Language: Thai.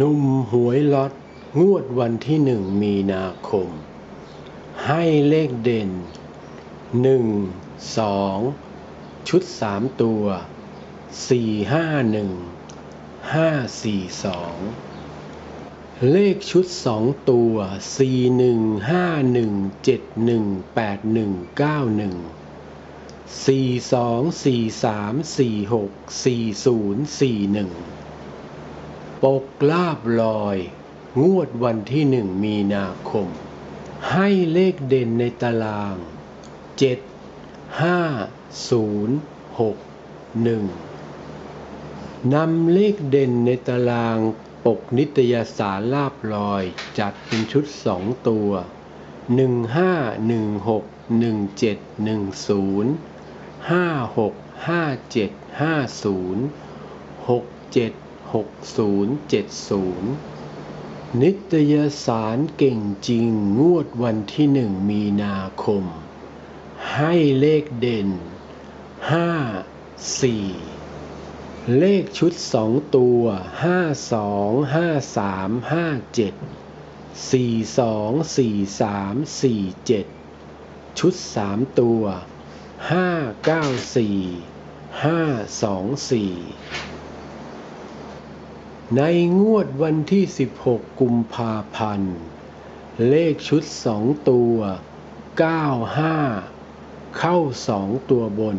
นุ่มหวยล็อตงวดวันที่หนึ่งมีนาคม ให้เลขเด่นหนึ่งสองชุดสามตัวสี่ห้าหนึ่งห้าสี่สองเลขชุดสองตัวสี่หนึ่งห้าหนึ่งเจ็ดหนึ่งแปดหนึ่งเก้าหนึ่งสี่สองสี่สามสี่5 1 7 1 8 1 9 1 4 2 4 3 4 6 4 0 4 1 ปกลาบลอย งวดวันที่หนึ่งมีนาคม ให้เลขเด่นในตารางเจ็ดห้าศูนย์หกหนึ่งนำเลขเด่นในตารางปกนิตยสารลาบลอย จัดเป็นชุดสองตัวหนึ่งห้าหนึ่งหกหนึ่งเจ็ดหนึ่งศูนย์ห้าหกห้าเจ็ดห้าศูนย์หกเจ็ด 6070 นิตยสารเก่งจริงงวดวันที่หนึ่งมีนาคม ให้เลขเด่น 5 4 เลขชุดสองตัว 5 2 5 3 5 7 4 2 4 3 4 7 ชุดสามตัว 5 9 4 5 2 4 ในงวดวันที่ 16 กุมภาพันธ์ เลขชุดสองตัว 95 เข้าสองตัวบน